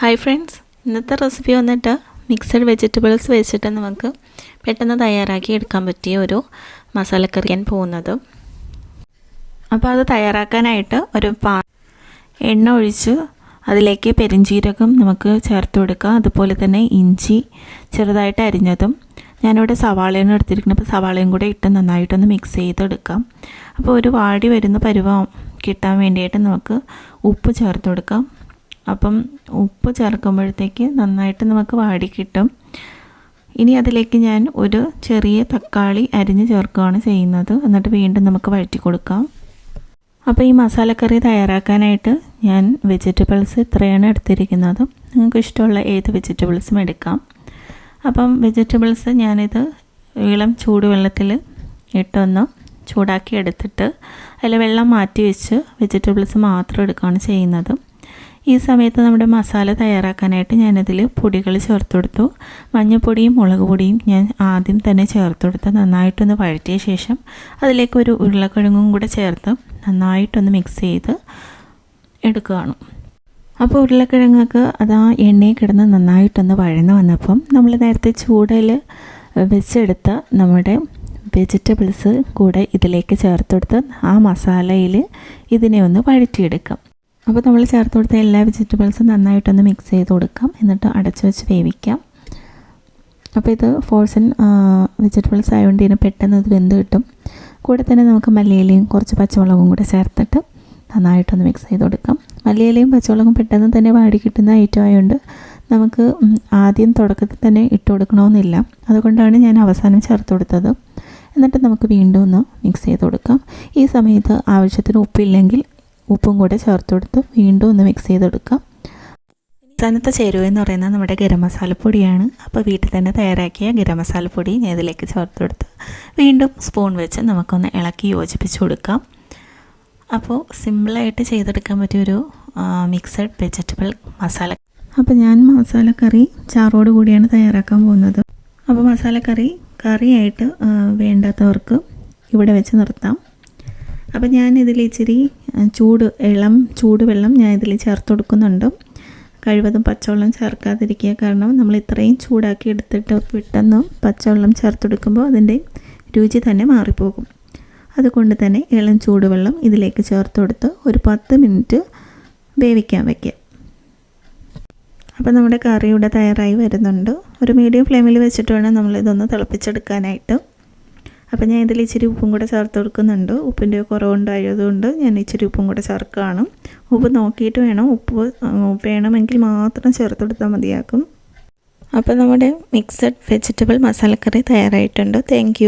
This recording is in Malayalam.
ഹായ് ഫ്രണ്ട്സ് ഇന്നത്തെ റെസിപ്പി വന്നിട്ട് മിക്സഡ് വെജിറ്റബിൾസ് വെച്ചിട്ട് നമുക്ക് പെട്ടെന്ന് തയ്യാറാക്കി എടുക്കാൻ പറ്റിയ ഒരു മസാലക്കറി ഞാൻ പോകുന്നത്. അപ്പോൾ അത് തയ്യാറാക്കാനായിട്ട് ഒരു പാ എണ്ണ ഒഴിച്ച് അതിലേക്ക് പെരിഞ്ചീരകം നമുക്ക് ചേർത്ത് കൊടുക്കാം. അതുപോലെ തന്നെ ഇഞ്ചി ചെറുതായിട്ട് അരിഞ്ഞതും ഞാനിവിടെ സവാളയാണ് എടുത്തിരിക്കുന്നത്. അപ്പോൾ സവാളയും കൂടെ ഇട്ട് നന്നായിട്ടൊന്ന് മിക്സ് ചെയ്തെടുക്കാം. അപ്പോൾ ഒരു വാടി വരുന്ന പരുവം കിട്ടാൻ വേണ്ടിയിട്ട് നമുക്ക് ഉപ്പ് ചേർത്ത് കൊടുക്കാം. അപ്പം ഉപ്പ് ചേർക്കുമ്പോഴത്തേക്ക് നന്നായിട്ട് നമുക്ക് വാടി കിട്ടും. ഇനി അതിലേക്ക് ഞാൻ ഒരു ചെറിയ തക്കാളി അരിഞ്ഞ് ചേർക്കുകയാണ് ചെയ്യുന്നത്. എന്നിട്ട് വീണ്ടും നമുക്ക് വഴറ്റി കൊടുക്കാം. അപ്പോൾ ഈ മസാലക്കറി തയ്യാറാക്കാനായിട്ട് ഞാൻ വെജിറ്റബിൾസ് ഇത്രയാണ് എടുത്തിരിക്കുന്നത്. നിങ്ങൾക്ക് ഇഷ്ടമുള്ള ഏത് വെജിറ്റബിൾസും എടുക്കാം. അപ്പം വെജിറ്റബിൾസ് ഞാനിത് ഇളം ചൂടുവെള്ളത്തിൽ ഇട്ടൊന്ന് ചൂടാക്കി എടുത്തിട്ട് അതിൽ വെള്ളം മാറ്റി വെച്ച് വെജിറ്റബിൾസ് മാത്രം എടുക്കുകയാണ് ചെയ്യുന്നത്. ഈ സമയത്ത് നമ്മുടെ മസാല തയ്യാറാക്കാനായിട്ട് ഞാനതിൽ പൊടികൾ ചേർത്ത് കൊടുത്തു മഞ്ഞൾപ്പൊടിയും മുളക് പൊടിയും ഞാൻ ആദ്യം തന്നെ ചേർത്ത് കൊടുത്ത് നന്നായിട്ടൊന്ന് വഴറ്റിയ ശേഷം അതിലേക്ക് ഒരു ഉരുളക്കിഴങ്ങും കൂടെ ചേർത്ത് നന്നായിട്ടൊന്ന് മിക്സ് ചെയ്ത് എടുക്കുകയാണ്. അപ്പോൾ ഉരുളക്കിഴങ്ങൊക്കെ അത് ആ എണ്ണയിൽ കിടന്ന് നന്നായിട്ടൊന്ന് വഴന്ന് വന്നപ്പം നമ്മൾ നേരത്തെ ചൂടിൽ വെച്ചെടുത്ത നമ്മുടെ വെജിറ്റബിൾസ് കൂടെ ഇതിലേക്ക് ചേർത്തെടുത്ത് ആ മസാലയിൽ ഇതിനെ ഒന്ന് വഴറ്റിയെടുക്കാം. അപ്പോൾ നമ്മൾ ചേർത്ത് കൊടുത്ത എല്ലാ വെജിറ്റബിൾസും നന്നായിട്ടൊന്ന് മിക്സ് ചെയ്ത് കൊടുക്കാം. എന്നിട്ട് അടച്ചു വെച്ച് വേവിക്കാം. അപ്പോൾ ഇത് ഫോഴ്സൺ വെജിറ്റബിൾസ് ആയതുകൊണ്ട് ഇതിന് പെട്ടെന്ന് ഇത് വെന്ത് കിട്ടും. കൂടെ തന്നെ നമുക്ക് മല്ലിയിലയും കുറച്ച് പച്ചമുളകും കൂടെ ചേർത്തിട്ട് നന്നായിട്ടൊന്ന് മിക്സ് ചെയ്ത് കൊടുക്കാം. മല്ലിയിലയും പച്ചമുളകും പെട്ടെന്ന് തന്നെ വാടി കിട്ടുന്ന ഐറ്റം ആയതുകൊണ്ട് നമുക്ക് ആദ്യം തുടക്കത്തിൽ തന്നെ ഇട്ട് കൊടുക്കണമെന്നില്ല അതുകൊണ്ടാണ് ഞാൻ അവസാനം ചേർത്ത് കൊടുത്തത്. എന്നിട്ട് നമുക്ക് വീണ്ടും ഒന്ന് മിക്സ് ചെയ്ത് കൊടുക്കാം. ഈ സമയത്ത് ആവശ്യത്തിന് ഉപ്പില്ലെങ്കിൽ ഉപ്പും കൂടെ ചേർത്ത് കൊടുത്ത് വീണ്ടും ഒന്ന് മിക്സ് ചെയ്തെടുക്കാം. അവസാനത്തെ ചേരുവ എന്ന് പറയുന്നത് നമ്മുടെ ഗരം മസാലപ്പൊടിയാണ് അപ്പോൾ വീട്ടിൽ തന്നെ തയ്യാറാക്കിയ ഗരം മസാലപ്പൊടി ഞാൻ ഇതിലേക്ക് ചേർത്ത് കൊടുത്ത് വീണ്ടും സ്പൂൺ വെച്ച് നമുക്കൊന്ന് ഇളക്കി യോജിപ്പിച്ച് കൊടുക്കാം. അപ്പോൾ സിമ്പിളായിട്ട് ചെയ്തെടുക്കാൻ പറ്റിയൊരു മിക്സഡ് വെജിറ്റബിൾ മസാല. അപ്പോൾ ഞാൻ മസാലക്കറി ചാറോട് കൂടിയാണ് തയ്യാറാക്കാൻ പോകുന്നത്. അപ്പോൾ മസാലക്കറി കറിയായിട്ട് വേണ്ടാത്തവർക്ക് ഇവിടെ വെച്ച് നിർത്താം. അപ്പോൾ ഞാൻ ഇതിൽ ഇച്ചിരി ചൂട് ഇളം ചൂടുവെള്ളം ഞാൻ ഇതിൽ ചേർത്ത് കൊടുക്കുന്നുണ്ട് കഴിവതും പച്ചവെള്ളം ചേർക്കാതിരിക്കുക കാരണം നമ്മൾ ഇത്രയും ചൂടാക്കി എടുത്തിട്ട് പെട്ടെന്ന് പച്ചവെള്ളം ചേർത്തെടുക്കുമ്പോൾ അതിന്റെ രുചി തന്നെ മാറിപ്പോകും. അതുകൊണ്ട് തന്നെ ഇളം ചൂടുവെള്ളം ഇതിലേക്ക് ചേർത്ത് കൊടുത്ത് ഒരു പത്ത് മിനിറ്റ് വേവിക്കാൻ വയ്ക്കുക അപ്പോൾ നമ്മുടെ കറി ഇവിടെ തയ്യാറായി വരുന്നുണ്ട്. ഒരു മീഡിയം ഫ്ലെയിമിൽ വെച്ചിട്ട് വേണം നമ്മളിതൊന്ന് തിളപ്പിച്ചെടുക്കാനായിട്ട്. അപ്പോൾ ഞാൻ ഇതിൽ ഇച്ചിരി ഉപ്പും കൂടെ ചേർത്ത് കൊടുക്കുന്നുണ്ട്. ഉപ്പിന്റെ കുറവുണ്ടായതുകൊണ്ട് ഞാൻ ഇച്ചിരി ഉപ്പും കൂടെ ചേർക്കുകയാണ് ഉപ്പ് നോക്കിയിട്ട് വേണം. ഉപ്പ് വേണമെങ്കിൽ മാത്രം ചേർത്ത് കൊടുത്താൽ മതിയാക്കും. അപ്പോൾ നമ്മുടെ മിക്സഡ് വെജിറ്റബിൾ മസാലക്കറി തയ്യാറായിട്ടുണ്ട്. താങ്ക്